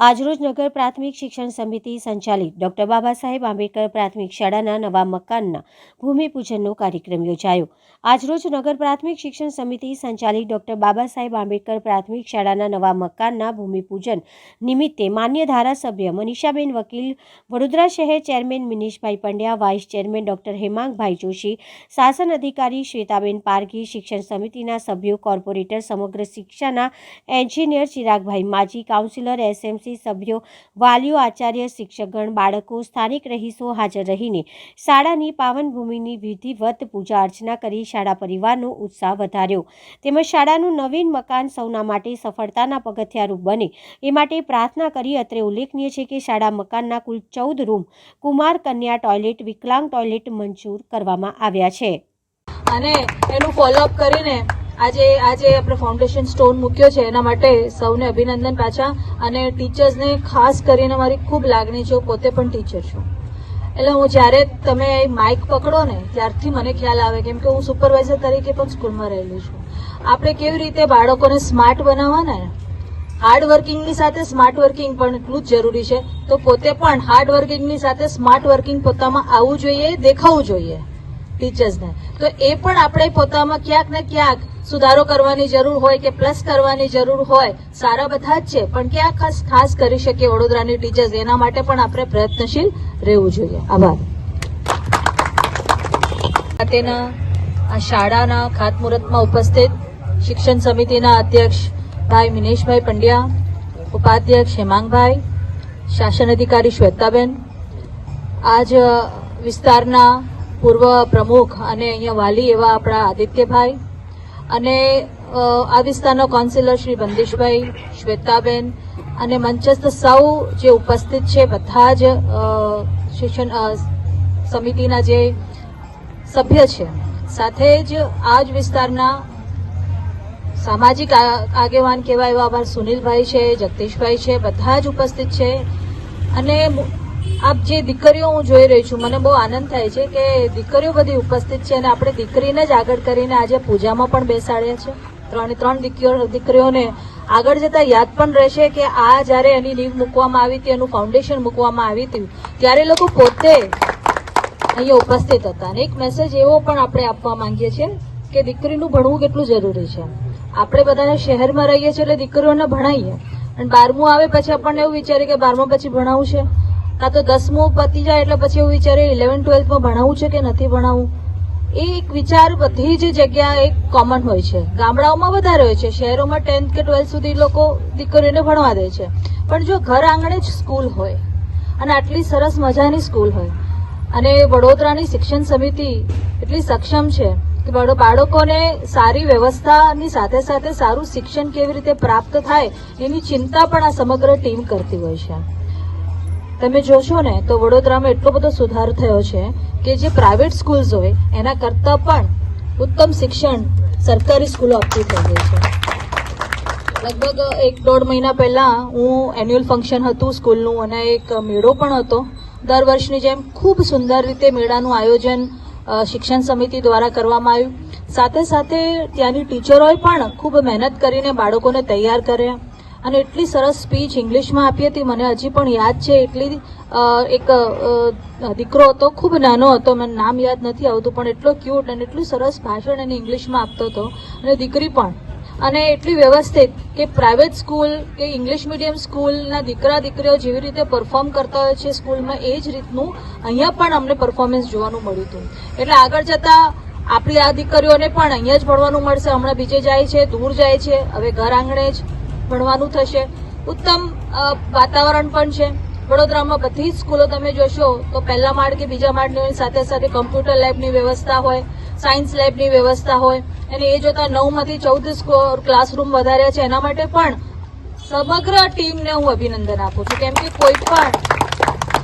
આજરોજ નગર પ્રાથમિક શિક્ષણ સમિતિ સંચાલિત ડોક્ટર બાબા સાહેબ આંબેડકર પ્રાથમિક શાળાના નવા મકાનના ભૂમિપૂજનનો કાર્યક્રમ યોજાયો. આજરોજ નગર પ્રાથમિક શિક્ષણ સમિતિ સંચાલિત ડોક્ટર બાબા સાહેબ આંબેડકર પ્રાથમિક શાળાના નવા મકાનના ભૂમિપૂજન નિમિત્તે માન્ય ધારાસભ્ય મનીષાબેન વકીલ, વડોદરા શહેર chairman મિનિષભાઈ Pandya, vice chairman doctor Hemangbhai Joshi, શાસન અધિકારી શ્વેતાબેન પારઘી, શિક્ષણ સમિતિના સભ્યો કોર્પોરેટર સમગ્ર શિક્ષાના એન્જિનિયર ચિરાગભાઈ માજી, કાઉન્સિલર એસએમસી સભ્યો, વાલીઓ, આચાર્ય, શિક્ષકગણ, બાળકો, સ્થાનિક રહીશો હાજર રહીને શાળાની પાવનભૂમિની વિધિવત પૂજા અર્ચના કરી શાળા પરિવારનો ઉત્સાહ વધાર્યો. તેમજ શાળાનું નવીન મકાન સૌના માટે સફળતાના પગથિયારૂપ બને. એ માટે પ્રાર્થના કરી અત્રે ઉલ્લેખનીય છે કે શાળા મકાનના કુલ ચૌદ રૂમ, કુમાર કન્યા ટોયલેટ, વિકલાંગ ટોયલેટ મંજૂર કરવામાં આવ્યા છે. અને એનું ફોલોઅપ કરીને આજે આજે આપણે ફાઉન્ડેશન સ્ટોન મૂક્યો છે. એના માટે સૌને અભિનંદન પાછા અને ટીચર્સને ખાસ કરીને મારી ખૂબ લાગણી છે. પોતે પણ ટીચર છું. એટલે હું જ્યારે તમે માઇક પકડો ને, ત્યારથી મને ખ્યાલ આવે કેમ કે હું સુપરવાઇઝર તરીકે પણ સ્કૂલમાં રહેલી છું. આપણે કેવી રીતે બાળકોને સ્માર્ટ બનાવવાના ને? હાર્ડ વર્કિંગની સાથે સ્માર્ટ વર્કિંગ પણ એટલું જ જરૂરી છે. તો પોતે પણ હાર્ડ વર્કિંગની સાથે સ્માર્ટ વર્કિંગ પોતામાં આવવું જોઈએ, દેખાવું જોઈએ ટીચર્સને તો એ પણ આપણે પોતામાં ક્યાંક ને ક્યાંક સુધારો કરવાની જરૂર હોય કે પ્લસ કરવાની જરૂર હોય, સારા બધા જ છે. પણ ક્યાં ખાસ ખાસ કરી શકીએ વડોદરાની ટીચર્સ એના માટે પણ આપણે પ્રયત્નશીલ રહેવું જોઈએ. આભાર. ખાતેના, આ શાળાના ખાતમુહૂર્તમાં ઉપસ્થિત શિક્ષણ સમિતિના અધ્યક્ષ ભાઈ મિનેશભાઈ પંડ્યા, ઉપાધ્યક્ષ હેમાંગભાઈ, શાસન અધિકારી શ્વેતાબેન. આજ વિસ્તારના પૂર્વ પ્રમુખ અને અહીંયા વાલી એવા આપણા આદિત્યભાઈ અને આ વિસ્તારના કાઉન્સિલર શ્રી બંદીશભાઈ શ્વેતાબેન અને મંચસ્થ સૌ જે ઉપસ્થિત છે, બધા જ શિક્ષણ સમિતિના જે સભ્ય છે. સાથે જ આ જ વિસ્તારના સામાજિક આગેવાન કહેવાય એવા અમારા સુનિલભાઈ છે, જગદીશભાઈ છે, બધા જ ઉપસ્થિત છે. અને આપ જે દીકરીઓ હું જોઈ રહી છું, મને બહુ આનંદ થાય છે કે દીકરીઓ બધી ઉપસ્થિત છે અને આપણે દીકરીને જ આગળ કરીને આજે પૂજામાં પણ બેસાડ્યા છે. ત્રણે ત્રણ દીકરીઓ, દીકરીઓને આગળ જતા યાદ પણ રહેશે કે આ જ્યારે એની નીવ મૂકવામાં આવી હતી, એનું ફાઉન્ડેશન મૂકવામાં આવી હતી, ત્યારે લોકો પોતે અહીંયા ઉપસ્થિત હતા. અને એક મેસેજ એવો પણ આપણે આપવા માંગીએ છીએ કે દીકરીનું ભણવું કેટલું જરૂરી છે. આપણે બધાને શહેરમાં રહીએ છીએ એટલે દીકરીઓને ભણાવીએ. અને બારમું આવે પછી આપણને એવું વિચારીએ કે બારમા પછી ભણાવવું છે. કાં તો દસમું પતી જાય એટલે પછી એવું વિચારે ઇલેવન ટ્વેલ્થમાં ભણાવવું છે કે નથી ભણાવવું એ એક વિચાર બધી જ જગ્યા એક કોમન હોય છે. ગામડાઓમાં વધારે હોય છે. શહેરોમાં ટેન્થ કે ટ્વેલ્થ સુધી લોકો દીકરીઓને ભણવા દે છે. પણ જો ઘર આંગણે જ સ્કૂલ હોય, અને આટલી સરસ મજાની સ્કૂલ હોય, અને વડોદરાની શિક્ષણ સમિતિ એટલી સક્ષમ છે કે બાળો- બાળકોને સારી વ્યવસ્થાની સાથે સાથે સારું શિક્ષણ કેવી રીતે પ્રાપ્ત થાય એની ચિંતા પણ આ સમગ્ર ટીમ કરતી હોય છે. તમે જોશો ને તો વડોદરામાં એટલો બધો સુધાર થયો છે કે જે પ્રાઇવેટ સ્કૂલ્સ હોય, એના કરતાં પણ ઉત્તમ શિક્ષણ સરકારી સ્કૂલો આપતી થઈ ગઈ છે. લગભગ એક દોઢ મહિના પહેલા હું એન્યુઅલ ફંક્શન હતું સ્કૂલનું, અને એક મેળો પણ હતો. દર વર્ષની જેમ ખૂબ સુંદર રીતે મેળાનું આયોજન શિક્ષણ સમિતિ દ્વારા કરવામાં આવ્યું. સાથે સાથે ત્યાંની ટીચરોએ પણ ખૂબ મહેનત કરીને બાળકોને તૈયાર કર્યા. અને એટલી સરસ સ્પીચ ઇંગ્લિશમાં આપી હતી. મને હજી પણ યાદ છે. એટલી એક દીકરો હતો, ખૂબ નાનો હતો. મને નામ યાદ નથી આવતું, પણ એટલો ક્યુટ અને એટલું સરસ ભાષણ એને ઇંગ્લિશમાં આપતો હતો. અને દીકરી પણ. અને એટલી વ્યવસ્થિત કે પ્રાઇવેટ સ્કૂલ કે ઇંગ્લિશ મીડિયમ સ્કૂલના દીકરા, દીકરીઓ જેવી રીતે પરફોર્મ કરતા હોય છે સ્કૂલમાં, એ જ રીતનું અહીંયા પણ અમને પરફોર્મન્સ જોવાનું મળ્યું હતું. એટલે આગળ જતા આપણી આ દીકરીઓને પણ અહીંયા જ ભણવાનું મળશે. હમણાં બીજે જાય છે, દૂર જાય છે, હવે ઘર આંગણે જ. ભણવાનું થશે. ઉત્તમ વાતાવરણ પણ છે. વડોદરામાં બધી જ સ્કૂલો તમે જોશો, તો પહેલા માળ કે બીજા માળની સાથે સાથે કમ્પ્યુટર લેબની વ્યવસ્થા હોય, સાયન્સ લેબની વ્યવસ્થા હોય, અને એ જોતા નવમાંથી ચૌદ ક્લાસરૂમ વધાર્યા છે. એના માટે પણ સમગ્ર ટીમને હું અભિનંદન આપું છું. કેમ કે કોઈ પણ